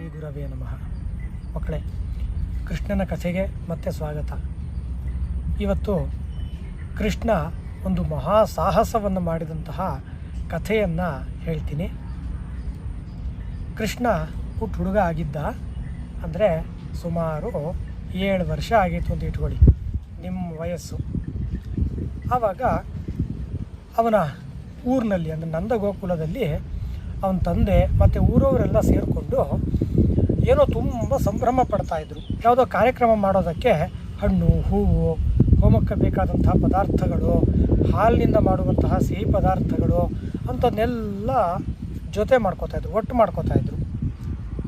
ಶ್ರೀ ಗುರವೇ ನಮಃ. ಮಕ್ಕಳೇ, ಕೃಷ್ಣನ ಕಥೆಗೆ ಮತ್ತೆ ಸ್ವಾಗತ. ಇವತ್ತು ಕೃಷ್ಣ ಒಂದು ಮಹಾ ಸಾಹಸವನ್ನು ಮಾಡಿದಂತಹ ಕಥೆಯನ್ನು ಹೇಳ್ತೀನಿ. ಕೃಷ್ಣ ಪುಟ್ಟ ಹುಡುಗ ಆಗಿದ್ದ, ಅಂದರೆ ಸುಮಾರು ಏಳು ವರ್ಷ ಆಗಿತ್ತು ಅಂತ ಇಟ್ಕೊಳ್ಳಿ. ನಿಮ್ಮ ವಯಸ್ಸು. ಆವಾಗ ಅವನ ಊರಿನಲ್ಲಿ, ಅಂದರೆ ನಂದಗೋಕುಲದಲ್ಲಿ, ಅವನ ತಂದೆ ಮತ್ತು ಊರವರೆಲ್ಲ ಸೇರಿಕೊಂಡು ಏನೋ ತುಂಬ ಸಂಭ್ರಮ ಪಡ್ತಾಯಿದ್ರು ಯಾವುದೋ ಕಾರ್ಯಕ್ರಮ ಮಾಡೋದಕ್ಕೆ ಹಣ್ಣು ಹೂವು ಹೋಮಕ್ಕೆ ಬೇಕಾದಂತಹ ಪದಾರ್ಥಗಳು ಹಾಲಿನಿಂದ ಮಾಡುವಂತಹ ಸಿಹಿ ಪದಾರ್ಥಗಳು ಅಂಥದ್ದನ್ನೆಲ್ಲ ಜೊತೆ ಮಾಡ್ಕೋತಾಯಿದ್ರು ಒಟ್ಟು ಮಾಡ್ಕೋತಾಯಿದ್ರು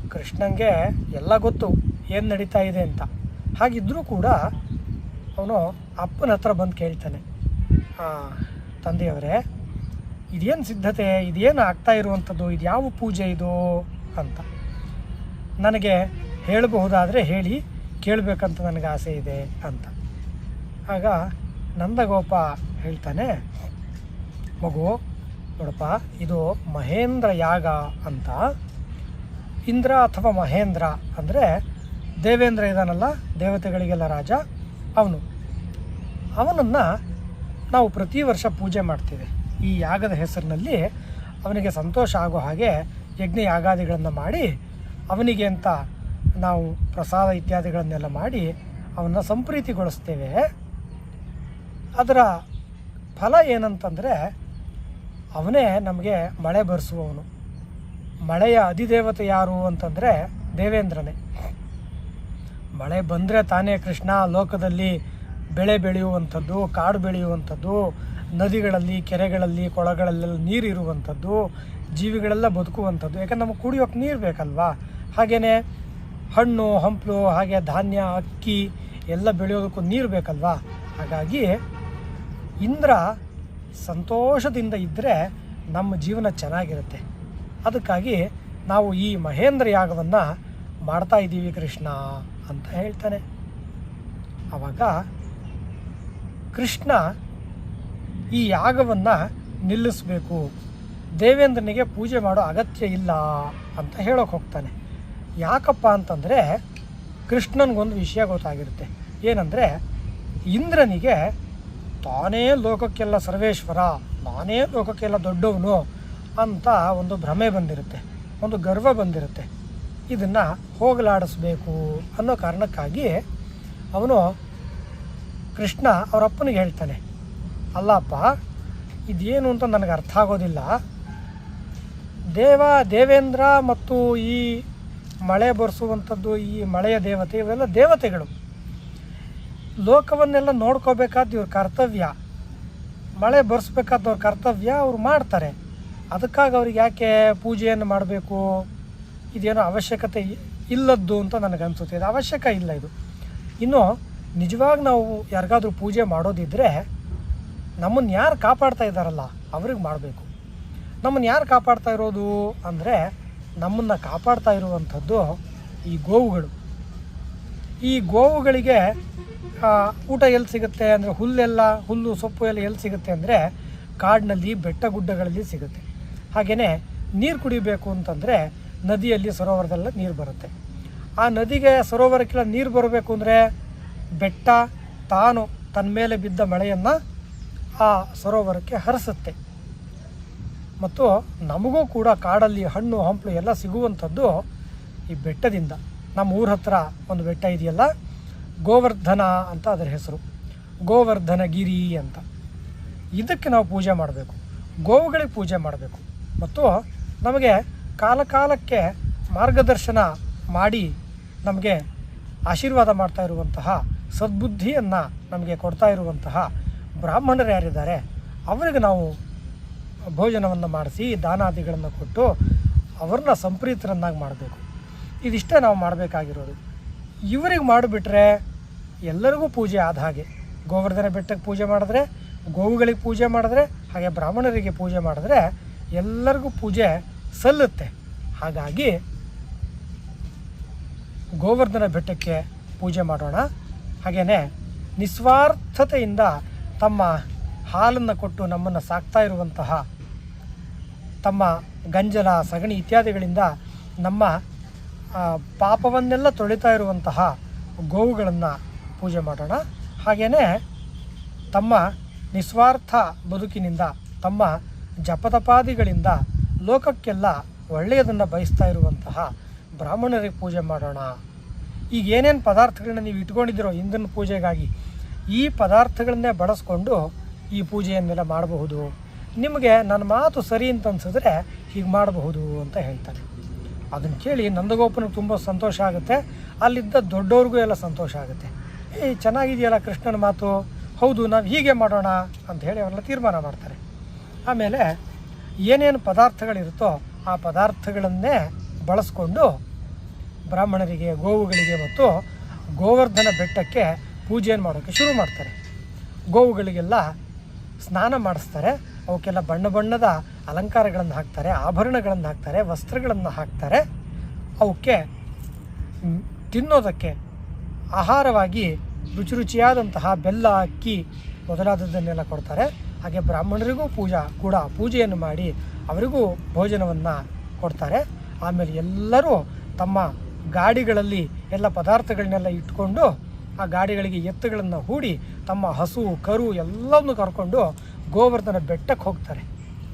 ಕೃಷ್ಣಂಗೆ ಎಲ್ಲ ಗೊತ್ತು ಏನು ನಡೀತಾ ಇದೆ ಅಂತ. ಹಾಗಿದ್ದರೂ ಕೂಡ ಅವನು ಅಪ್ಪನ ಹತ್ರ ಬಂದು ಕೇಳ್ತಾನೆ. "ಆ, ತಂದೆಯವರೇ ಇದೇನು ಸಿದ್ಧತೆ ಇದೇನು ಆಗ್ತಾ ಇರುವಂಥದ್ದು ಇದು ಯಾವ ಪೂಜೆ ಇದು ಅಂತ. ನನಗೆ ಹೇಳಬಹುದಾದರೆ ಹೇಳಿ, ಕೇಳಬೇಕಂತ ನನಗೆ ಆಸೆ ಇದೆ ಅಂತ. ಆಗ ನಂದಗೋಪ ಹೇಳ್ತಾನೆ, ಮಗು, ನೋಡಪ್ಪ, ಇದು ಮಹೇಂದ್ರ ಯಾಗ ಅಂತ. ಇಂದ್ರ ಅಥವಾ ಮಹೇಂದ್ರ ಅಂದರೆ ದೇವೇಂದ್ರ ಇದಾನಲ್ಲ, ದೇವತೆಗಳಿಗೆಲ್ಲ ರಾಜ, ಅವನು. ಅವನನ್ನು ನಾವು ಪ್ರತಿ ವರ್ಷ ಪೂಜೆ ಮಾಡ್ತೀವಿ. ಈ ಯಾಗದ ಹೆಸರಿನಲ್ಲಿ ಅವನಿಗೆ ಸಂತೋಷ ಆಗೋ ಹಾಗೆ ಯಜ್ಞ ಯಾಗಾದಿಗಳನ್ನು ಮಾಡಿ ಅವನಿಗೆ ಅಂತ ನಾವು ಪ್ರಸಾದ ಇತ್ಯಾದಿಗಳನ್ನೆಲ್ಲ ಮಾಡಿ ಅವನ್ನ ಸಂಪ್ರೀತಿಗೊಳಿಸ್ತೇವೆ. ಅದರ ಫಲ ಏನಂತಂದರೆ ಅವನೇ ನಮಗೆ ಮಳೆ ಬರೆಸುವವನು. ಮಳೆಯ ಅಧಿದೇವತೆ ಯಾರು ಅಂತಂದರೆ ದೇವೇಂದ್ರನೇ. ಮಳೆ ಬಂದರೆ ತಾನೇ ಕೃಷ್ಣ ಲೋಕದಲ್ಲಿ ಬೆಳೆ ಬೆಳೆಯುವಂಥದ್ದು, ಕಾಡು ಬೆಳೆಯುವಂಥದ್ದು, ನದಿಗಳಲ್ಲಿ, ಕೆರೆಗಳಲ್ಲಿ ಕೊಳಗಳಲ್ಲೆಲ್ಲ ನೀರು ಇರುವಂಥದ್ದು ಜೀವಿಗಳೆಲ್ಲ ಬದುಕುವಂಥದ್ದು. ಯಾಕಂದ್ರೆ ನಮಗೆ ಕುಡಿಯೋಕೆ ನೀರು ಬೇಕಲ್ವಾ? ಹಾಗೆಯೇ ಹಣ್ಣು, ಹಂಪಲು, ಹಾಗೆ ಧಾನ್ಯ, ಅಕ್ಕಿ ಎಲ್ಲ ಬೆಳೆಯೋದಕ್ಕೂ ನೀರು ಬೇಕಲ್ವಾ? ಹಾಗಾಗಿ ಇಂದ್ರ ಸಂತೋಷದಿಂದ ಇದ್ದರೆ ನಮ್ಮ ಜೀವನ ಚೆನ್ನಾಗಿರುತ್ತೆ. ಅದಕ್ಕಾಗಿ ನಾವು ಈ ಮಹೇಂದ್ರ ಯಾಗವನ್ನು ಮಾಡ್ತಾ ಇದ್ದೀವಿ ಕೃಷ್ಣ ಅಂತ ಹೇಳ್ತಾನೆ. ಆವಾಗ ಕೃಷ್ಣ ಈ ಯಾಗವನ್ನು ನಿಲ್ಲಿಸಬೇಕು. ದೇವೇಂದ್ರನಿಗೆ ಪೂಜೆ ಮಾಡೋ ಅಗತ್ಯ ಇಲ್ಲ ಅಂತ ಹೇಳೋಕೆ ಹೋಗ್ತಾನೆ. ಯಾಕಪ್ಪ ಅಂತಂದರೆ ಕೃಷ್ಣನಿಗೊಂದು ವಿಷಯ ಗೊತ್ತಾಗಿರುತ್ತೆ. ಏನಂದರೆ, ಇಂದ್ರನಿಗೆ, ತಾನೇ ಲೋಕಕ್ಕೆಲ್ಲ ಸರ್ವೇಶ್ವರ, ನಾನೇ ಲೋಕಕ್ಕೆಲ್ಲ ದೊಡ್ಡವನು ಅಂತ ಒಂದು ಭ್ರಮೆ ಬಂದಿರುತ್ತೆ, ಒಂದು ಗರ್ವ ಬಂದಿರುತ್ತೆ. ಇದನ್ನು ಹೋಗಲಾಡಿಸ್ಬೇಕು ಅನ್ನೋ ಕಾರಣಕ್ಕಾಗಿ ಅವನು ಕೃಷ್ಣ ಅವರಪ್ಪನಿಗೆ ಹೇಳ್ತಾನೆ, ಅಲ್ಲಪ್ಪ, ಇದೇನು ಅಂತ ನನಗೆ ಅರ್ಥ ಆಗೋದಿಲ್ಲ. ದೇವ, ದೇವೇಂದ್ರ ಮತ್ತು ಈ ಮಳೆ ಬರೆಸುವಂಥದ್ದು ಈ ಮಳೆಯ ದೇವತೆ, ಇವೆಲ್ಲ ದೇವತೆಗಳು. ಲೋಕವನ್ನೆಲ್ಲ ನೋಡ್ಕೋಬೇಕಾದ ಇವ್ರ ಕರ್ತವ್ಯ. ಮಳೆ ಬರೆಸ್ಬೇಕಾದವ್ರ ಕರ್ತವ್ಯ ಅವ್ರು ಮಾಡ್ತಾರೆ. ಅದಕ್ಕಾಗಿ ಅವ್ರಿಗೆ ಯಾಕೆ ಪೂಜೆಯನ್ನು ಮಾಡಬೇಕು? ಇದೇನೋ ಅವಶ್ಯಕತೆ ಇಲ್ಲದ್ದು ಅಂತ ನನಗೆ ಅನಿಸುತ್ತೆ. ಇದು ಅವಶ್ಯಕ ಇಲ್ಲ ಇದು. ಇನ್ನು ನಿಜವಾಗಿ ನಾವು ಯಾರಿಗಾದರೂ ಪೂಜೆ ಮಾಡೋದಿದ್ದರೆ ನಮ್ಮನ್ನು ಯಾರು ಕಾಪಾಡ್ತಾ ಇದ್ದಾರಲ್ಲ, ಅವ್ರಿಗೆ ಮಾಡಬೇಕು. ನಮ್ಮನ್ನು ಯಾರು ಕಾಪಾಡ್ತಾ ಇರೋದು ಅಂದರೆ ನಮ್ಮನ್ನು ಕಾಪಾಡ್ತಾ ಇರುವಂಥದ್ದು ಈ ಗೋವುಗಳು. ಈ ಗೋವುಗಳಿಗೆ ಊಟ ಎಲ್ಲಿ ಸಿಗುತ್ತೆ ಅಂದರೆ ಹುಲ್ಲೆಲ್ಲ, ಹುಲ್ಲು ಸೊಪ್ಪು ಎಲ್ಲ ಎಲ್ಲಿ ಸಿಗುತ್ತೆ ಅಂದರೆ ಕಾಡಿನಲ್ಲಿ, ಬೆಟ್ಟ ಗುಡ್ಡಗಳಲ್ಲಿ ಸಿಗುತ್ತೆ. ಹಾಗೆಯೇ ನೀರು ಕುಡಿಬೇಕು ಅಂತಂದರೆ ನದಿಯಲ್ಲಿ ಸರೋವರದಲ್ಲ ನೀರು ಬರುತ್ತೆ. ಆ ನದಿಗೆ ಸರೋವರಕ್ಕೆಲ್ಲ ನೀರು ಬರಬೇಕು ಅಂದರೆ ಬೆಟ್ಟ, ತಾನು ತನ್ನ ಮೇಲೆ ಬಿದ್ದ ಮಳೆಯನ್ನು ಆ ಸರೋವರಕ್ಕೆ ಹರಿಸುತ್ತೆ. ಮತ್ತು ನಮಗೂ ಕೂಡ ಕಾಡಲ್ಲಿ ಹಣ್ಣು, ಹಂಪಲು ಎಲ್ಲ ಸಿಗುವಂಥದ್ದು ಈ ಬೆಟ್ಟದಿಂದ. ನಮ್ಮ ಊರ ಹತ್ರ ಒಂದು ಬೆಟ್ಟ ಇದೆಯಲ್ಲ, ಗೋವರ್ಧನ ಅಂತ ಅದರ ಹೆಸರು. ಗೋವರ್ಧನ ಗಿರಿ ಅಂತ. ಇದಕ್ಕೆ ನಾವು ಪೂಜೆ ಮಾಡಬೇಕು. ಗೋವುಗಳಿಗೆ ಪೂಜೆ ಮಾಡಬೇಕು. ಮತ್ತು ನಮಗೆ ಕಾಲಕಾಲಕ್ಕೆ ಮಾರ್ಗದರ್ಶನ ಮಾಡಿ ನಮಗೆ ಆಶೀರ್ವಾದ ಮಾಡ್ತಾ ಇರುವಂತಹ ಸದ್ಬುದ್ಧಿಯನ್ನು ನಮಗೆ ಕೊಡ್ತಾ ಇರುವಂತಹ ಬ್ರಾಹ್ಮಣರು ಯಾರಿದ್ದಾರೆ, ಅವರಿಗೆ ನಾವು ಭೋಜನವನ್ನು ಮಾಡಿಸಿ ದಾನಾದಿಗಳನ್ನು ಕೊಟ್ಟು ಅವ್ರನ್ನ ಸಂಪ್ರೀತರನ್ನಾಗಿ ಮಾಡಬೇಕು. ಇದಿಷ್ಟೇ ನಾವು ಮಾಡಬೇಕಾಗಿರೋದು. ಇವರಿಗೆ ಮಾಡಿಬಿಟ್ರೆ ಎಲ್ಲರಿಗೂ ಪೂಜೆ ಆದ ಹಾಗೆ. ಗೋವರ್ಧನ ಬೆಟ್ಟಕ್ಕೆ ಪೂಜೆ ಮಾಡಿದ್ರೆ, ಗೋವುಗಳಿಗೆ ಪೂಜೆ ಮಾಡಿದ್ರೆ, ಹಾಗೆ ಬ್ರಾಹ್ಮಣರಿಗೆ ಪೂಜೆ ಮಾಡಿದ್ರೆ ಎಲ್ಲರಿಗೂ ಪೂಜೆ ಸಲ್ಲುತ್ತೆ. ಹಾಗಾಗಿ ಗೋವರ್ಧನ ಬೆಟ್ಟಕ್ಕೆ ಪೂಜೆ ಮಾಡೋಣ. ಹಾಗೆಯೇ ನಿಸ್ವಾರ್ಥತೆಯಿಂದ ತಮ್ಮ ಹಾಲನ್ನು ಕೊಟ್ಟು ನಮ್ಮನ್ನು ಸಾಕ್ತಾ ಇರುವಂತಹ ತಮ್ಮ ಗಂಜಲ, ಸಗಣಿ ಇತ್ಯಾದಿಗಳಿಂದ ನಮ್ಮ ಪಾಪವನ್ನೆಲ್ಲ ತೊಳಿತಾ ಇರುವಂತಹ ಗೋವುಗಳನ್ನು ಪೂಜೆ ಮಾಡೋಣ. ಹಾಗೆಯೇ ತಮ್ಮ ನಿಸ್ವಾರ್ಥ ಬದುಕಿನಿಂದ, ತಮ್ಮ ಜಪತಪಾದಿಗಳಿಂದ ಲೋಕಕ್ಕೆಲ್ಲ ಒಳ್ಳೆಯದನ್ನು ಬಯಸ್ತಾ ಇರುವಂತಹ ಬ್ರಾಹ್ಮಣರಿಗೆ ಪೂಜೆ ಮಾಡೋಣ. ಈಗ ಏನೇನು ಪದಾರ್ಥಗಳನ್ನ ನೀವು ಇಟ್ಕೊಂಡಿದ್ದೀರೋ ಇಂದಿನ ಪೂಜೆಗಾಗಿ ಈ ಪದಾರ್ಥಗಳನ್ನೇ ಬಳಸ್ಕೊಂಡು ಈ ಪೂಜೆಯನ್ನೆಲ್ಲ ಮಾಡಬಹುದು. ನಿಮಗೆ ನನ್ನ ಮಾತು ಸರಿ ಅಂತ ಅನ್ಸಿದ್ರೆ ಹೀಗೆ ಮಾಡಬಹುದು ಅಂತ ಹೇಳ್ತಾರೆ. ಅದನ್ನು ಕೇಳಿ ನಂದಗೋಪನಿಗೆ ತುಂಬ ಸಂತೋಷ ಆಗುತ್ತೆ. ಅಲ್ಲಿದ್ದ ದೊಡ್ಡವ್ರಿಗೂ ಎಲ್ಲ ಸಂತೋಷ ಆಗುತ್ತೆ. ಏಯ್ ಚೆನ್ನಾಗಿದೆಯಲ್ಲ ಕೃಷ್ಣನ ಮಾತು? ಹೌದು, ನಾವು ಹೀಗೆ ಮಾಡೋಣ ಅಂತ ಹೇಳಿ ಅವರೆಲ್ಲ ತೀರ್ಮಾನ ಮಾಡ್ತಾರೆ. ಆಮೇಲೆ ಏನೇನು ಪದಾರ್ಥಗಳಿರುತ್ತೋ ಆ ಪದಾರ್ಥಗಳನ್ನೇ ಬಳಸ್ಕೊಂಡು ಬ್ರಾಹ್ಮಣರಿಗೆ, ಗೋವುಗಳಿಗೆ ಮತ್ತು ಗೋವರ್ಧನ ಬೆಟ್ಟಕ್ಕೆ ಪೂಜೆಯನ್ನು ಮಾಡೋಕ್ಕೆ ಶುರು ಮಾಡ್ತಾರೆ. ಗೋವುಗಳಿಗೆಲ್ಲ ಸ್ನಾನ ಮಾಡಿಸ್ತಾರೆ, ಅವಕ್ಕೆಲ್ಲ ಬಣ್ಣ ಬಣ್ಣದ ಅಲಂಕಾರಗಳನ್ನು ಹಾಕ್ತಾರೆ, ಆಭರಣಗಳನ್ನು ಹಾಕ್ತಾರೆ, ವಸ್ತ್ರಗಳನ್ನು ಹಾಕ್ತಾರೆ. ಅವಕ್ಕೆ ತಿನ್ನೋದಕ್ಕೆ ಆಹಾರವಾಗಿ ರುಚಿ ರುಚಿಯಾದಂತಹ ಬೆಲ್ಲ ಅಕ್ಕಿ ಮೊದಲಾದದ್ದನ್ನೆಲ್ಲ ಕೊಡ್ತಾರೆ. ಹಾಗೆ ಬ್ರಾಹ್ಮಣರಿಗೂ ಪೂಜಾ ಕೂಡ ಪೂಜೆಯನ್ನು ಮಾಡಿ ಅವರಿಗೂ ಭೋಜನವನ್ನು ಕೊಡ್ತಾರೆ. ಆಮೇಲೆ ಎಲ್ಲರೂ ತಮ್ಮ ಗಾಡಿಗಳಲ್ಲಿ ಎಲ್ಲ ಪದಾರ್ಥಗಳನ್ನೆಲ್ಲ ಇಟ್ಕೊಂಡು ಆ ಗಾಡಿಗಳಿಗೆ ಎತ್ತುಗಳನ್ನು ಹೂಡಿ ತಮ್ಮ ಹಸು, ಕರು ಎಲ್ಲವನ್ನು ಕರ್ಕೊಂಡು ಗೋವರ್ಧನ ಬೆಟ್ಟಕ್ಕೆ ಹೋಗ್ತಾರೆ.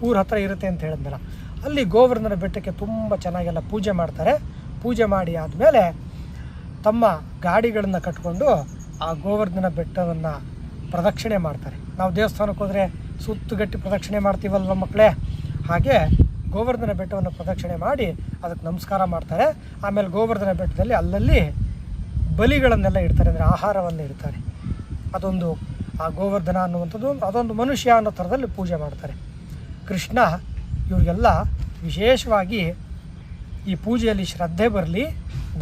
ಊರ ಹತ್ರ ಇರುತ್ತೆ ಅಂತ ಹೇಳಿದ್ನಲ್ಲ. ಅಲ್ಲಿ ಗೋವರ್ಧನ ಬೆಟ್ಟಕ್ಕೆ ತುಂಬ ಚೆನ್ನಾಗೆಲ್ಲ ಪೂಜೆ ಮಾಡ್ತಾರೆ. ಪೂಜೆ ಮಾಡಿ ಆದಮೇಲೆ ತಮ್ಮ ಗಾಡಿಗಳನ್ನು ಕಟ್ಕೊಂಡು ಆ ಗೋವರ್ಧನ ಬೆಟ್ಟವನ್ನು ಪ್ರದಕ್ಷಿಣೆ ಮಾಡ್ತಾರೆ. ನಾವು ದೇವಸ್ಥಾನಕ್ಕೆ ಹೋದರೆ ಸುತ್ತುಗಟ್ಟಿ ಪ್ರದಕ್ಷಿಣೆ ಮಾಡ್ತೀವಲ್ವ ಮಕ್ಕಳೇ? ಹಾಗೆ ಗೋವರ್ಧನ ಬೆಟ್ಟವನ್ನು ಪ್ರದಕ್ಷಿಣೆ ಮಾಡಿ ಅದಕ್ಕೆ ನಮಸ್ಕಾರ ಮಾಡ್ತಾರೆ. ಆಮೇಲೆ ಗೋವರ್ಧನ ಬೆಟ್ಟದಲ್ಲಿ ಅಲ್ಲಲ್ಲಿ ಬಲಿಗಳನ್ನೆಲ್ಲ ಇಡ್ತಾರೆ, ಅಂದರೆ ಆಹಾರವನ್ನು ಇಡ್ತಾರೆ. ಅದೊಂದು ಆ ಗೋವರ್ಧನ ಅನ್ನುವಂಥದ್ದು, ಅದೊಂದು ಮನುಷ್ಯ ಅನ್ನೋ ಥರದಲ್ಲಿ ಪೂಜೆ ಮಾಡ್ತಾರೆ. ಕೃಷ್ಣ ಇವರಿಗೆಲ್ಲ ವಿಶೇಷವಾಗಿ ಈ ಪೂಜೆಯಲ್ಲಿ ಶ್ರದ್ಧೆ ಬರಲಿ,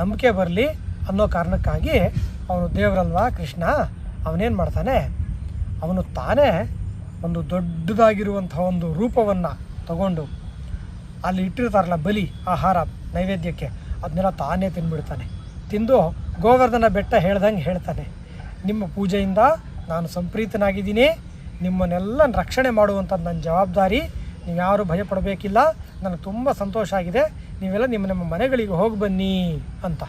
ನಂಬಿಕೆ ಬರಲಿ ಅನ್ನೋ ಕಾರಣಕ್ಕಾಗಿ ಅವನು ದೇವರಲ್ವಾ ಕೃಷ್ಣ? ಅವನೇನು ಮಾಡ್ತಾನೆ? ಅವನು ತಾನೇ ಒಂದು ದೊಡ್ಡದಾಗಿರುವಂಥ ಒಂದು ರೂಪವನ್ನು ತಗೊಂಡು ಅಲ್ಲಿ ಇಟ್ಟಿರ್ತಾರಲ್ಲ ಬಲಿ, ಆಹಾರ ನೈವೇದ್ಯಕ್ಕೆ, ಅದನ್ನೆಲ್ಲ ತಾನೇ ತಿಂದ್ಬಿಡ್ತಾನೆ ತಿಂದು ಗೋವರ್ಧನ ಬೆಟ್ಟ ಹೇಳ್ದಂಗೆ ಹೇಳ್ತಾನೆ. ನಿಮ್ಮ ಪೂಜೆಯಿಂದ ನಾನು ಸಂಪ್ರೀತನಾಗಿದ್ದೀನಿ. ನಿಮ್ಮನ್ನೆಲ್ಲ ರಕ್ಷಣೆ ಮಾಡುವಂಥದ್ದು ನನ್ನ ಜವಾಬ್ದಾರಿ. ನೀವು ಯಾರು ಭಯಪಡಬೇಕಿಲ್ಲ. ನನಗೆ ತುಂಬ ಸಂತೋಷ ಆಗಿದೆ. ನೀವೆಲ್ಲ ನಿಮ್ಮ ನಿಮ್ಮ ಮನೆಗಳಿಗೆ ಹೋಗಿ ಬನ್ನಿ ಅಂತ.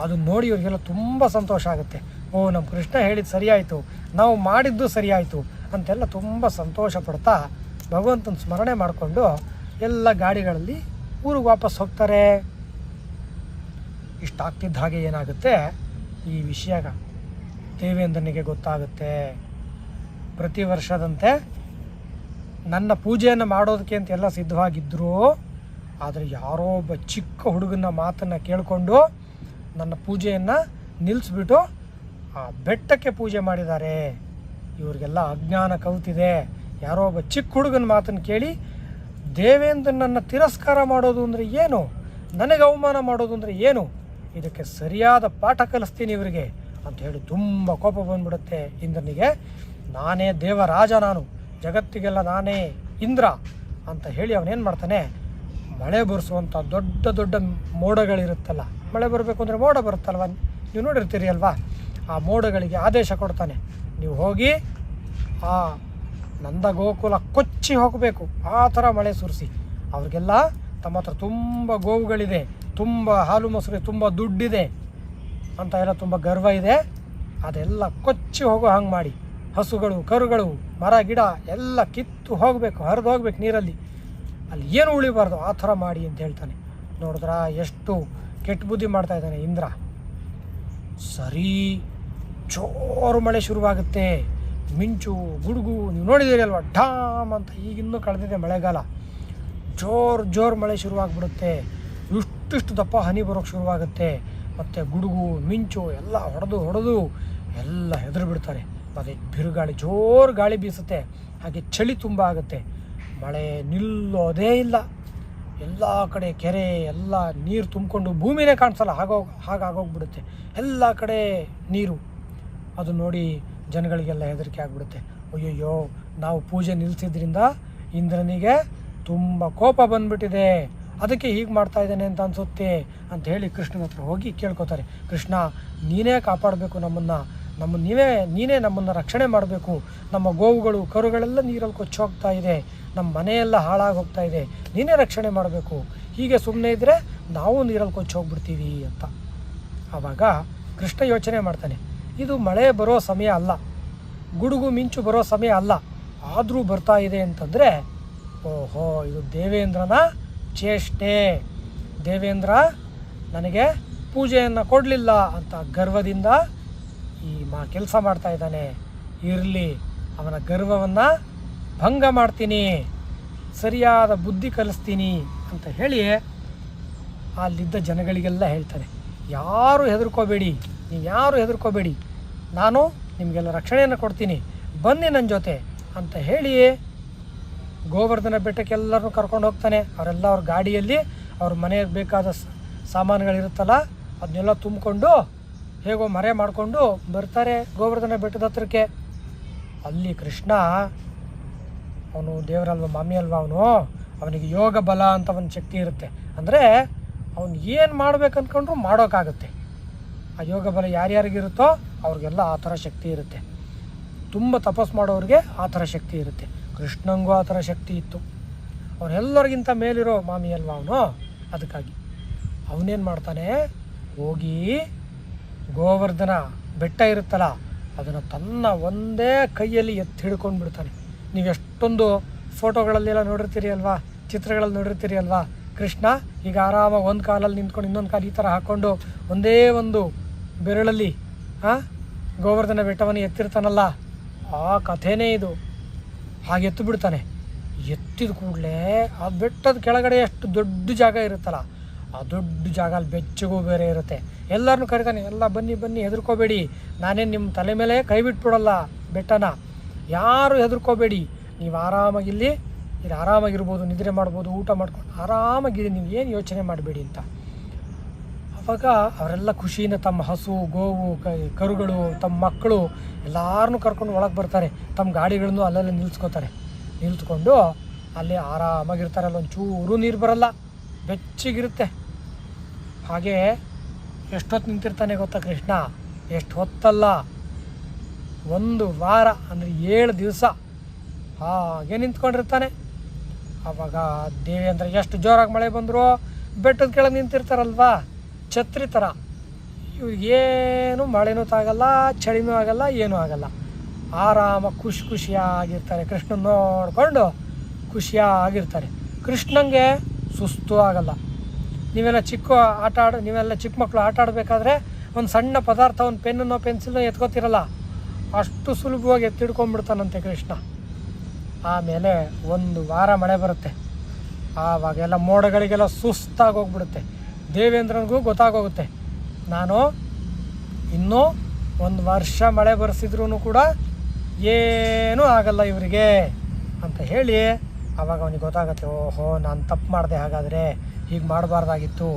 ಅದನ್ನ ನೋಡಿ ಇವರಿಗೆಲ್ಲ ತುಂಬ ಸಂತೋಷ ಆಗುತ್ತೆ. ಓ, ನಮ್ಮ ಕೃಷ್ಣ ಹೇಳಿದ್ದು ಸರಿಯಾಯಿತು. ನಾವು ಮಾಡಿದ್ದು ಸರಿಯಾಯಿತು ಅಂತೆಲ್ಲ ತುಂಬ ಸಂತೋಷ ಪಡ್ತಾ ಭಗವಂತನ ಸ್ಮರಣೆ ಮಾಡಿಕೊಂಡು ಎಲ್ಲ ಗಾಡಿಗಳಲ್ಲಿ ಊರಿಗೆ ವಾಪಸ್ ಹೋಗ್ತಾರೆ. ಇಷ್ಟಾಗ್ತಿದ್ದ ಹಾಗೆ ಏನಾಗುತ್ತೆ? ಈ ವಿಷಯ ದೇವೇಂದ್ರನಿಗೆ ಗೊತ್ತಾಗುತ್ತೆ. ಪ್ರತಿ ವರ್ಷದಂತೆ ನನ್ನ ಪೂಜೆಯನ್ನು ಮಾಡೋದಕ್ಕೆ ಅಂತ ಎಲ್ಲ ಸಿದ್ಧವಾಗಿದ್ದರು ಆದರೆ ಯಾರೋ ಒಬ್ಬ ಚಿಕ್ಕ ಹುಡುಗನ ಮಾತನ್ನು ಕೇಳಿಕೊಂಡು ನನ್ನ ಪೂಜೆಯನ್ನು ನಿಲ್ಲಿಸ್ಬಿಟ್ಟು ಆ ಬೆಟ್ಟಕ್ಕೆ ಪೂಜೆ ಮಾಡಿದ್ದಾರೆ. ಇವ್ರಿಗೆಲ್ಲ ಅಜ್ಞಾನ ಕಲ್ತಿದೆ. ಯಾರೋ ಒಬ್ಬ ಚಿಕ್ಕ ಹುಡುಗನ ಮಾತನ್ನು ಕೇಳಿ, ದೇವೇಂದ್ರನನ್ನು ತಿರಸ್ಕಾರ ಮಾಡೋದು ಅಂದರೆ ಏನು? ನನಗೆ ಅವಮಾನ ಮಾಡೋದು ಅಂದರೆ ಏನು? ಇದಕ್ಕೆ ಸರಿಯಾದ ಪಾಠ ಕಲಿಸ್ತೀನಿ ಇವರಿಗೆ ಅಂತ ಹೇಳಿ ತುಂಬ ಕೋಪ ಬಂದ್ಬಿಡುತ್ತೆ ಇಂದ್ರನಿಗೆ. ನಾನೇ ದೇವರಾಜ ನಾನು, ಜಗತ್ತಿಗೆಲ್ಲ ನಾನೇ ಇಂದ್ರ ಅಂತ ಹೇಳಿ ಅವನೇನು ಮಾಡ್ತಾನೆ, ಮಳೆ ಬರೆಸುವಂಥ ದೊಡ್ಡ ದೊಡ್ಡ ಮೋಡಗಳಿರುತ್ತಲ್ಲ, ಮಳೆ ಬರಬೇಕು ಅಂದರೆ ಮೋಡ ಬರುತ್ತಲ್ವ? ನೀವು ನೋಡಿರ್ತೀರಿ ಅಲ್ವಾ? ಆ ಮೋಡಗಳಿಗೆ ಆದೇಶ ಕೊಡ್ತಾನೆ, ನೀವು ಹೋಗಿ ಆ ನಂದ ಗೋಕುಲ ಕೊಚ್ಚಿ ಹೋಗಬೇಕು, ಆ ಥರ ಮಳೆ ಸುರಿಸಿ. ಅವ್ರಿಗೆಲ್ಲ ತಮ್ಮ ಹತ್ರ ತುಂಬ ಗೋವುಗಳಿದೆ. ತುಂಬ ಹಾಲು ಮೊಸರು ತುಂಬ ದುಡ್ಡಿದೆ ಅಂತ ಎಲ್ಲ ತುಂಬ ಗರ್ವ ಇದೆ. ಅದೆಲ್ಲ ಕೊಚ್ಚಿ ಹೋಗೋ ಹಂಗೆ ಮಾಡಿ. ಹಸುಗಳು, ಕರುಗಳು, ಮರ, ಗಿಡ ಎಲ್ಲ ಕಿತ್ತು ಹೋಗಬೇಕು, ಹರಿದು ಹೋಗ್ಬೇಕು ನೀರಲ್ಲಿ. ಅಲ್ಲಿ ಏನು ಉಳಿಬಾರ್ದು? ಆ ಥರ ಮಾಡಿ ಅಂತ ಹೇಳ್ತಾನೆ. ನೋಡಿದ್ರ ಎಷ್ಟು ಕೆಟ್ಟ ಬುದ್ಧಿ ಮಾಡ್ತಾ ಇದ್ದಾನೆ ಇಂದ್ರ. ಸರಿ, ಜೋರು ಮಳೆ ಶುರುವಾಗುತ್ತೆ. ಮಿಂಚು, ಗುಡುಗು, ನೀವು ನೋಡಿದ್ದೀರಿ ಅಲ್ವಾ? ಢಾಮ್ ಅಂತ ಈಗಿನ್ನೂ ಕಳೆದಿದೆ ಮಳೆಗಾಲ. ಜೋರು ಜೋರು ಮಳೆ ಶುರುವಾಗ್ಬಿಡುತ್ತೆ. ಇಷ್ಟಿಷ್ಟು ದಪ್ಪ ಹನಿ ಬರೋಕ್ಕೆ ಶುರುವಾಗುತ್ತೆ. ಮತ್ತು ಗುಡುಗು, ಮಿಂಚು ಎಲ್ಲ ಹೊಡೆದು ಹೊಡೆದು ಎಲ್ಲ ಹೆದರು ಬಿಡ್ತಾರೆ. ಮತ್ತು ಬಿರುಗಾಳಿ, ಜೋರು ಗಾಳಿ ಬೀಸುತ್ತೆ. ಹಾಗೆ ಚಳಿ ತುಂಬ ಆಗುತ್ತೆ. ಮಳೆ ನಿಲ್ಲೋದೇ ಇಲ್ಲ. ಎಲ್ಲ ಕಡೆ ಕೆರೆ, ಎಲ್ಲ ನೀರು ತುಂಬಿಕೊಂಡು ಭೂಮಿನೇ ಕಾಣಿಸಲ್ಲ. ಹಾಗೋ ಹಾಗಾಗೋಗ್ಬಿಡುತ್ತೆ ಎಲ್ಲ ಕಡೆ ನೀರು. ಅದು ನೋಡಿ ಜನಗಳಿಗೆಲ್ಲ ಹೆದರಿಕೆ ಆಗಿಬಿಡುತ್ತೆ. ಅಯ್ಯಯ್ಯೋ, ನಾವು ಪೂಜೆ ನಿಲ್ಲಿಸಿದ್ರಿಂದ ಇಂದ್ರನಿಗೆ ತುಂಬ ಕೋಪ ಬಂದ್ಬಿಟ್ಟಿದೆ. ಅದಕ್ಕೆ ಹೀಗೆ ಮಾಡ್ತಾ ಇದ್ದಾನೆ ಅಂತ ಅನ್ಸುತ್ತೆ ಅಂತ ಹೇಳಿ ಕೃಷ್ಣನ ಹತ್ರ ಹೋಗಿ ಕೇಳ್ಕೊತಾರೆ. ಕೃಷ್ಣ, ನೀನೇ ಕಾಪಾಡಬೇಕು ನಮ್ಮನ್ನು. ನಮ್ಮ ನೀವೇ, ನೀನೇ ನಮ್ಮನ್ನು ರಕ್ಷಣೆ ಮಾಡಬೇಕು. ನಮ್ಮ ಗೋವುಗಳು, ಕರುಗಳೆಲ್ಲ ನೀರಲ್ಲಿ ಕೊಚ್ಚಿ ಹೋಗ್ತಾ ಇದೆ. ನಮ್ಮ ಮನೆಯೆಲ್ಲ ಹಾಳಾಗಿ ಹೋಗ್ತಾ ಇದೆ. ನೀನೇ ರಕ್ಷಣೆ ಮಾಡಬೇಕು. ಹೀಗೆ ಸುಮ್ಮನೆ ಇದ್ದರೆ ನಾವು ನೀರಲ್ಲಿ ಕೊಚ್ಚಿ ಹೋಗ್ಬಿಡ್ತೀವಿ ಅಂತ. ಆವಾಗ ಕೃಷ್ಣ ಯೋಚನೆ ಮಾಡ್ತಾನೆ, ಇದು ಮಳೆ ಬರೋ ಸಮಯ ಅಲ್ಲ. ಗುಡುಗು ಮಿಂಚು ಬರೋ ಸಮಯ ಅಲ್ಲ. ಆದರೂ ಬರ್ತಾ ಇದೆ ಅಂತಂದರೆ, ಓಹೋ, ಇದು ದೇವೇಂದ್ರನ ಚೇಷ್ಟೆ ದೇವೇಂದ್ರ, ನನಗೆ ಪೂಜೆಯನ್ನು ಕೊಡಲಿಲ್ಲ ಅಂತ ಗರ್ವದಿಂದ ಈ ಮಾ ಕೆಲಸ ಮಾಡ್ತಾ ಇದ್ದಾನೆ. ಇರಲಿ, ಅವನ ಗರ್ವವನ್ನು ಭಂಗ ಮಾಡ್ತೀನಿ, ಸರಿಯಾದ ಬುದ್ಧಿ ಕಲಿಸ್ತೀನಿ ಅಂತ ಹೇಳಿ ಅಲ್ಲಿದ್ದ ಜನಗಳಿಗೆಲ್ಲ ಹೇಳ್ತಾನೆ ಯಾರು ಹೆದರ್ಕೋಬೇಡಿ ನೀವು ಯಾರು ಹೆದರ್ಕೋಬೇಡಿ. ನಾನು ನಿಮಗೆಲ್ಲ ರಕ್ಷಣೆಯನ್ನು ಕೊಡ್ತೀನಿ. ಬನ್ನಿ ನನ್ನ ಜೊತೆ ಅಂತ ಹೇಳಿ ಗೋವರ್ಧನ ಬೆಟ್ಟಕ್ಕೆ ಎಲ್ಲರನ್ನು ಕರ್ಕೊಂಡು ಹೋಗ್ತಾನೆ. ಅವರೆಲ್ಲ ಅವ್ರ ಗಾಡಿಯಲ್ಲಿ ಅವ್ರ ಮನೆಗೆ ಬೇಕಾದ ಸಾಮಾನುಗಳಿರುತ್ತಲ್ಲ, ಅದನ್ನೆಲ್ಲ ತುಂಬಿಕೊಂಡು ಹೇಗೋ ಮರೆ ಮಾಡಿಕೊಂಡು ಬರ್ತಾರೆ ಗೋವರ್ಧನ ಬೆಟ್ಟದ ಹತ್ರಕ್ಕೆ. ಅಲ್ಲಿ ಕೃಷ್ಣ, ಅವನು ದೇವರಲ್ವ, ಮಾಮಿ ಅಲ್ವಾ ಅವನು? ಅವನಿಗೆ ಯೋಗ ಬಲ ಅಂತ ಒಂದು ಶಕ್ತಿ ಇರುತ್ತೆ. ಅಂದರೆ ಅವನು ಏನು ಮಾಡ್ಬೇಕು ಅಂದ್ಕೊಂಡ್ರು ಮಾಡೋಕ್ಕಾಗುತ್ತೆ. ಆ ಯೋಗ ಬಲ ಯಾರ್ಯಾರಿಗಿರುತ್ತೋ ಅವ್ರಿಗೆಲ್ಲ ಆ ಥರ ಶಕ್ತಿ ಇರುತ್ತೆ. ತುಂಬ ತಪಸ್ ಮಾಡೋರಿಗೆ ಆ ಥರ ಶಕ್ತಿ ಇರುತ್ತೆ. ಕೃಷ್ಣಂಗೂ ಆ ಥರ ಶಕ್ತಿ ಇತ್ತು. ಅವನೆಲ್ಲರಿಗಿಂತ ಮೇಲಿರೋ ಮಾಮಿ ಅಲ್ವಾ ಅವನು? ಅದಕ್ಕಾಗಿ. ಅವನೇನು ಮಾಡ್ತಾನೆ? ಹೋಗಿ ಗೋವರ್ಧನ ಬೆಟ್ಟ ಇರುತ್ತಲ್ಲ, ಅದನ್ನು ತನ್ನ ಒಂದೇ ಕೈಯಲ್ಲಿ ಎತ್ತಿ ಹಿಡ್ಕೊಂಡು ಬಿಡ್ತಾನೆ. ನೀವು ಎಷ್ಟೊಂದು ಫೋಟೋಗಳಲ್ಲೆಲ್ಲ ನೋಡಿರ್ತೀರಿ ಅಲ್ವಾ? ಚಿತ್ರಗಳಲ್ಲಿ ನೋಡಿರ್ತೀರಿ ಅಲ್ವಾ? ಕೃಷ್ಣ, ಈಗ ಆರಾಮಾಗಿ ಒಂದು ಕಾಲಲ್ಲಿ ನಿಂತ್ಕೊಂಡು ಇನ್ನೊಂದು ಕಾಲು ಈ ಥರ ಹಾಕ್ಕೊಂಡು ಒಂದೇ ಒಂದು ಬೆರಳಲ್ಲಿ ಹಾಂ ಗೋವರ್ಧನ ಬೆಟ್ಟವನ್ನು ಎತ್ತಿರ್ತಾನಲ್ಲ? ಆ ಕಥೆನೇ ಇದು. ಹಾಗೆ ಎತ್ತು ಬಿಡ್ತಾನೆ. ಎತ್ತಿದ ಕೂಡಲೇ ಆ ಬೆಟ್ಟದ ಕೆಳಗಡೆ ಎಷ್ಟು ದೊಡ್ಡ ಜಾಗ ಇರುತ್ತಲ್ಲ, ಆ ದೊಡ್ಡ ಜಾಗ ಅಲ್ಲಿ ಬೆಚ್ಚಗೂ ಬೇರೆ ಇರುತ್ತೆ. ಎಲ್ಲರನ್ನೂ ಕರಿತಾನೆ, ಎಲ್ಲ ಬನ್ನಿ ಬನ್ನಿ, ಹೆದರ್ಕೋಬೇಡಿ. ನಾನೇನು ನಿಮ್ಮ ತಲೆ ಮೇಲೆ ಕೈ ಬಿಟ್ಬಿಡಲ್ಲ ಬೆಟ್ಟನ. ಯಾರು ಹೆದರ್ಕೋಬೇಡಿ. ನೀವು ಆರಾಮಾಗಿ ಇಲ್ಲಿ ಇಲ್ಲಿ ಆರಾಮಾಗಿರ್ಬೋದು, ನಿದ್ರೆ ಮಾಡ್ಬೋದು, ಊಟ ಮಾಡ್ಕೊಂಡು ಆರಾಮಾಗಿರಿ, ನೀವು ಏನು ಯೋಚನೆ ಮಾಡಬೇಡಿ ಅಂತ. ಅವಾಗ ಅವರೆಲ್ಲ ಖುಷಿಯಿಂದ ತಮ್ಮ ಹಸು, ಗೋವು ಕರುಗಳು, ತಮ್ಮ ಮಕ್ಕಳು ಎಲ್ಲಾರನ್ನೂ ಕರ್ಕೊಂಡು ಒಳಗೆ ಬರ್ತಾರೆ. ತಮ್ಮ ಗಾಡಿಗಳನ್ನು ಅಲ್ಲಲ್ಲೇ ನಿಲ್ಸ್ಕೋತಾರೆ. ನಿಲ್ಸ್ಕೊಂಡು ಅಲ್ಲಿ ಆರಾಮಾಗಿರ್ತಾರೆ. ಅಲ್ಲೊಂದು ಚೂರು ನೀರು ಬರಲ್ಲ. ಬೆಚ್ಚಿಗಿರುತ್ತೆ. ಹಾಗೆ ಎಷ್ಟೊತ್ತು ನಿಂತಿರ್ತಾನೆ ಗೊತ್ತಾ ಕೃಷ್ಣ? ಎಷ್ಟು ಹೊತ್ತಲ್ಲ? ಒಂದು ವಾರ, ಅಂದರೆ ಏಳು ದಿವಸ ಹಾಗೆ ನಿಂತ್ಕೊಂಡಿರ್ತಾನೆ. ಆವಾಗ ದೇವೇಂದ್ರ ಎಷ್ಟು ಜೋರಾಗಿ ಮಳೆ ಬಂದರೂ? ಬೆಟ್ಟದ ಕೆಳಗೆ ನಿಂತಿರ್ತಾರಲ್ವಾ? ಛತ್ರಿ ಥರ ಇವ್ರಿಗೇನು ಮಳೆನೂ ತಾಗಲ್ಲ, ಚಳಿನೂ ಆಗಲ್ಲ, ಏನೂ ಆಗಲ್ಲ. ಆರಾಮ ಖುಷಿ ಖುಷಿಯಾಗಿರ್ತಾರೆ. ಕೃಷ್ಣನ ನೋಡಿಕೊಂಡು ಖುಷಿಯಾಗಿರ್ತಾರೆ. ಕೃಷ್ಣಂಗೆ ಸುಸ್ತು ಆಗಲ್ಲ. ನೀವೆಲ್ಲ ಚಿಕ್ಕ ಆಟ ಆಡ, ನೀವೆಲ್ಲ ಚಿಕ್ಕ ಮಕ್ಕಳು ಆಟ ಆಡಬೇಕಾದ್ರೆ ಒಂದು ಸಣ್ಣ ಪದಾರ್ಥ ಒಂದು ಪೆನ್ನೋ ಪೆನ್ಸಿಲ್ನೋ ಎತ್ಕೋತಿರಲ್ಲ, ಅಷ್ಟು ಸುಲಭವಾಗಿ ಎತ್ತಿಡ್ಕೊಂಡ್ಬಿಡ್ತಾನಂತೆ ಕೃಷ್ಣ. ಆಮೇಲೆ ಒಂದು ವಾರ ಮಳೆ ಬರುತ್ತೆ. ಆವಾಗೆಲ್ಲ ಮೋಡಗಳಿಗೆಲ್ಲ ಸುಸ್ತಾಗಿ ಹೋಗ್ಬಿಡುತ್ತೆ. ದೇವೇಂದ್ರನಿಗೂ ಗೊತ್ತಾಗೋಗುತ್ತೆ. ನಾನು ಇನ್ನೂ ಒಂದು ವರ್ಷ ಮಳೆ ಬರೆಸಿದ್ರೂ ಕೂಡ ಏನೂ ಆಗಲ್ಲ ಇವರಿಗೆ ಅಂತ ಹೇಳಿ ಆವಾಗ ಅವನಿಗೆ ಗೊತ್ತಾಗುತ್ತೆ, ಓಹೋ, ನಾನು ತಪ್ಪು ಮಾಡಿದೆ ಹಾಗಾದರೆ ಹೀಗೆ ಮಾಡಬಾರ್ದಾಗಿತ್ತು.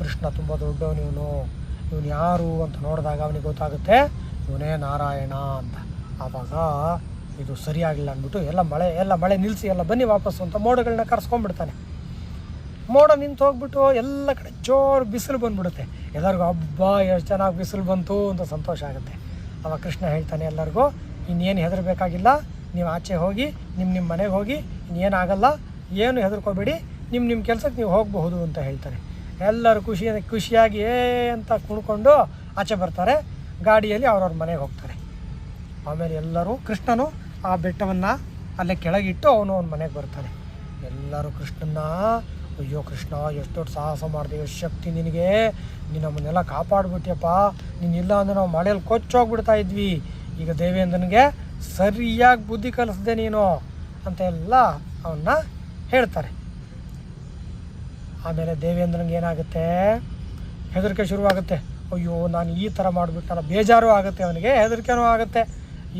ಕೃಷ್ಣ ತುಂಬ ದೊಡ್ಡವನು ಇವನು. ಇವನು ಯಾರು ಅಂತ ನೋಡಿದಾಗ ಅವನಿಗೆ ಗೊತ್ತಾಗುತ್ತೆ, ಇವನೇ ನಾರಾಯಣ ಅಂತ. ಆವಾಗ ಇದು ಸರಿಯಾಗಿಲ್ಲ ಅಂದ್ಬಿಟ್ಟು ಎಲ್ಲ ಮಳೆ ಎಲ್ಲ ಮಳೆ ನಿಲ್ಲಿಸಿ ಎಲ್ಲ ಬನ್ನಿ ವಾಪಸ್ಸು ಅಂತ ಮೋಡಗಳನ್ನ ಕರ್ಸ್ಕೊಂಡ್ಬಿಡ್ತಾನೆ. ಮೋಡ ನಿಂತು ಹೋಗ್ಬಿಟ್ಟು ಎಲ್ಲ ಕಡೆ ಜೋರು ಬಿಸಿಲು ಬಂದ್ಬಿಡುತ್ತೆ. ಎಲ್ಲರಿಗೂ ಹಬ್ಬ ಎಷ್ಟು ಚೆನ್ನಾಗಿ ಬಿಸಿಲು ಬಂತು ಅಂತ ಸಂತೋಷ ಆಗುತ್ತೆ. ಅವಾಗ ಕೃಷ್ಣ ಹೇಳ್ತಾನೆ ಎಲ್ಲರಿಗೂ, ಇನ್ನೇನು ಹೆದರಬೇಕಾಗಿಲ್ಲ. ನೀವು ಆಚೆ ಹೋಗಿ ನಿಮ್ಮ ನಿಮ್ಮ ಮನೆಗೆ ಹೋಗಿ, ಇನ್ನೇನಾಗಲ್ಲ. ಏನು ಹೆದರ್ಕೋಬೇಡಿ. ನಿಮ್ಮ ನಿಮ್ಮ ಕೆಲಸಕ್ಕೆ ನೀವು ಹೋಗಬಹುದು ಅಂತ ಹೇಳ್ತಾರೆ. ಎಲ್ಲರೂ ಖುಷಿ, ಖುಷಿಯಾಗಿ ಏ ಅಂತ ಕುಣ್ಕೊಂಡು ಆಚೆ ಬರ್ತಾರೆ. ಗಾಡಿಯಲ್ಲಿ ಅವ್ರವ್ರ ಮನೆಗೆ ಹೋಗ್ತಾರೆ. ಆಮೇಲೆ ಎಲ್ಲರೂ, ಕೃಷ್ಣನು ಆ ಬೆಟ್ಟವನ್ನು ಅಲ್ಲೇ ಕೆಳಗಿಟ್ಟು ಅವನು ಅವನ ಮನೆಗೆ ಬರ್ತಾನೆ. ಎಲ್ಲರೂ ಕೃಷ್ಣನ್ನ ಅಯ್ಯೋ ಕೃಷ್ಣ ಎಷ್ಟು ದೊಡ್ಡ ಸಾಹಸ ಮಾಡಿದೆ, ಎಷ್ಟು ಶಕ್ತಿ ನಿನಗೆ? ನೀನು ನಮ್ಮನ್ನೆಲ್ಲ ಕಾಪಾಡ್ಬಿಟ್ಟಿಯಪ್ಪ ನೀನು ಇಲ್ಲ ಅಂದ್ರೆ ನಾವು ಮಳೆಯಲ್ಲಿ ಕೊಚ್ಚೋಗ್ಬಿಡ್ತಾ ಇದ್ವಿ. ಈಗ ದೇವೇಂದ್ರನಿಗೆ ಸರಿಯಾಗಿ ಬುದ್ಧಿ ಕಲಿಸ್ದೆ ನೀನು ಅಂತ ಎಲ್ಲ ಅವನ್ನ ಹೇಳ್ತಾರೆ. ಆಮೇಲೆ ದೇವೇಂದ್ರನಿಗೆ ಏನಾಗುತ್ತೆ? ಹೆದರಿಕೆ ಶುರುವಾಗುತ್ತೆ. ಅಯ್ಯೋ, ನಾನು ಈ ಥರ ಮಾಡಿಬಿಟ್ಟಲ್ಲ ಬೇಜಾರು ಆಗುತ್ತೆ ಅವನಿಗೆ, ಹೆದರಿಕೆನೂ ಆಗುತ್ತೆ.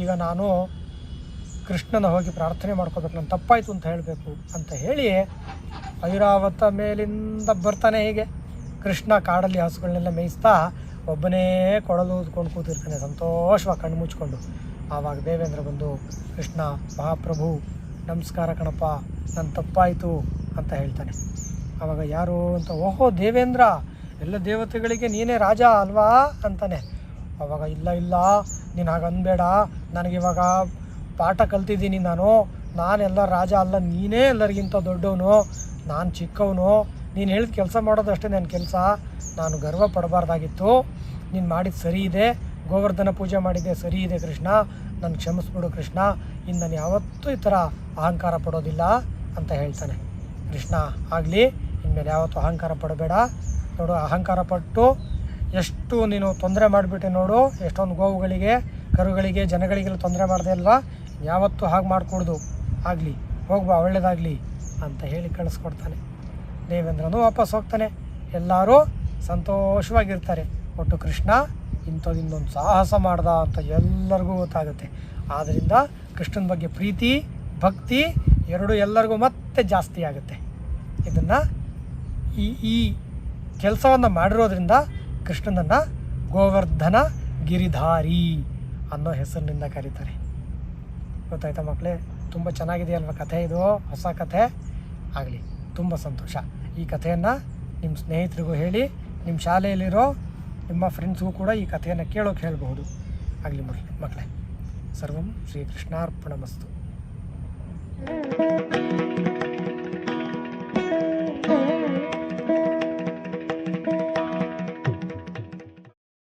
ಈಗ ನಾನು ಕೃಷ್ಣನ ಹೋಗಿ ಪ್ರಾರ್ಥನೆ ಮಾಡ್ಕೋಬೇಕು ನಾನು ತಪ್ಪಾಯಿತು ಅಂತ ಹೇಳಬೇಕು ಅಂತ ಹೇಳಿ ಐರಾವತ ಮೇಲಿಂದ ಬರ್ತಾನೆ ಹೀಗೆ. ಕೃಷ್ಣ ಕಾಡಲ್ಲಿ ಹಸುಗಳನ್ನೆಲ್ಲ ಮೇಯಿಸ್ತಾ ಒಬ್ಬನೇ ಕೊಡಲು ಊದ್ಕೊಂಡು ಕೂತಿರ್ತಾನೆ, ಸಂತೋಷವಾಗಿ ಕಣ್ಣು ಮುಚ್ಕೊಂಡು. ಆವಾಗ ದೇವೇಂದ್ರ ಬಂದು, ಕೃಷ್ಣ, ಮಹಾಪ್ರಭು, ನಮಸ್ಕಾರ ಕಣಪ್ಪ ನನ್ನ ತಪ್ಪಾಯಿತು ಅಂತ ಹೇಳ್ತಾನೆ. ಆವಾಗ ಯಾರು ಅಂತ, ಓಹೋ ದೇವೇಂದ್ರ, ಎಲ್ಲ ದೇವತೆಗಳಿಗೆ ನೀನೇ ರಾಜ ಅಲ್ವಾ? ಅಂತಾನೆ. ಆವಾಗ, ಇಲ್ಲ ಇಲ್ಲ, ನೀನು ಹಾಗೆ ಅನ್ಬೇಡ. ನನಗಿವಾಗ ಪಾಠ ಕಲ್ತಿದ್ದೀನಿ ನಾನು. ನಾನೆಲ್ಲ ರಾಜ ಅಲ್ಲ, ನೀನೇ ಎಲ್ಲರಿಗಿಂತ ದೊಡ್ಡವನು. ನಾನು ಚಿಕ್ಕವನು, ನೀನು ಹೇಳಿದ ಕೆಲಸ ಮಾಡೋದಷ್ಟೇ ನನ್ನ ಕೆಲಸ. ನಾನು ಗರ್ವ ಪಡಬಾರ್ದಾಗಿತ್ತು. ನೀನು ಮಾಡಿದ ಸರಿ ಇದೆ. ಗೋವರ್ಧನ ಪೂಜೆ ಮಾಡಿದ್ದೆ ಸರಿ ಇದೆ ಕೃಷ್ಣ. ನನ್ನ ಕ್ಷಮಿಸ್ಬಿಡು ಕೃಷ್ಣ. ಇನ್ನು ನಾನು ಯಾವತ್ತೂ ಈ ಥರ ಅಹಂಕಾರ ಪಡೋದಿಲ್ಲ ಅಂತ ಹೇಳ್ತಾನೆ. ಕೃಷ್ಣ, ಆಗಲಿ. ಇನ್ಮೇಲೆ ಯಾವತ್ತೂ ಅಹಂಕಾರ ಪಡಬೇಡ. ನೋಡು, ಅಹಂಕಾರ ಪಟ್ಟು ಎಷ್ಟು ನೀನು ತೊಂದರೆ ಮಾಡಿಬಿಟ್ಟೆ ನೋಡು. ಎಷ್ಟೊಂದು ಗೋವುಗಳಿಗೆ, ಕರುಗಳಿಗೆ, ಜನಗಳಿಗೆಲ್ಲ ತೊಂದರೆ ಮಾಡಿದೆ ಅಲ್ವಾ? ಯಾವತ್ತೂ ಹಾಗೆ ಮಾಡಿಕೊಡ್ದು. ಆಗಲಿ, ಹೋಗ್ಬಾ, ಒಳ್ಳೇದಾಗಲಿ. ಅಂತ ಹೇಳಿ ಕಳಿಸ್ಕೊಡ್ತಾನೆ. ದೇವೇಂದ್ರನೂ ವಾಪಸ್ ಹೋಗ್ತಾನೆ. ಎಲ್ಲರೂ ಸಂತೋಷವಾಗಿರ್ತಾರೆ. ಒಟ್ಟು ಕೃಷ್ಣ ಇಂಥದ್ದು ಇನ್ನೊಂದು ಸಾಹಸ ಮಾಡ್ದ ಅಂತ ಎಲ್ಲರಿಗೂ ಗೊತ್ತಾಗುತ್ತೆ. ಆದ್ದರಿಂದ ಕೃಷ್ಣನ ಬಗ್ಗೆ ಪ್ರೀತಿ, ಭಕ್ತಿ ಎರಡು ಎಲ್ಲರಿಗೂ ಮತ್ತೆ ಜಾಸ್ತಿ ಆಗುತ್ತೆ. ಇದನ್ನು ಈ ಈ ಕೆಲಸವನ್ನು ಮಾಡಿರೋದ್ರಿಂದ ಕೃಷ್ಣನನ್ನು ಗೋವರ್ಧನ ಗಿರಿಧಾರಿ ಅನ್ನೋ ಹೆಸರಿನಿಂದ ಕರೀತಾರೆ. ಗೊತ್ತಾಯ್ತಾ ಮಕ್ಕಳೇ ತುಂಬ ಚೆನ್ನಾಗಿದೆ ಅಲ್ವಾ ಕಥೆ ಇದು? ಹೊಸ ಕಥೆ? ಆಗಲಿ. ತುಂಬ ಸಂತೋಷ. ಈ ಕಥೆಯನ್ನು ನಿಮ್ಮ ಸ್ನೇಹಿತರಿಗೂ ಹೇಳಿ ನಿಮ್ಮ ಶಾಲೆಯಲ್ಲಿರೋ ನಿಮ್ಮ ಫ್ರೆಂಡ್ಸ್ಗೂ ಕೂಡ ಈ ಕಥೆಯನ್ನು ಕೇಳೋಕೆ ಹೇಳಬಹುದು. ಆಗಲಿ ಮಕ್ಕಳೇ ಮಕ್ಕಳೇ ಸರ್ವಂ ಶ್ರೀಕೃಷ್ಣಾರ್ಪಣಮಸ್ತು.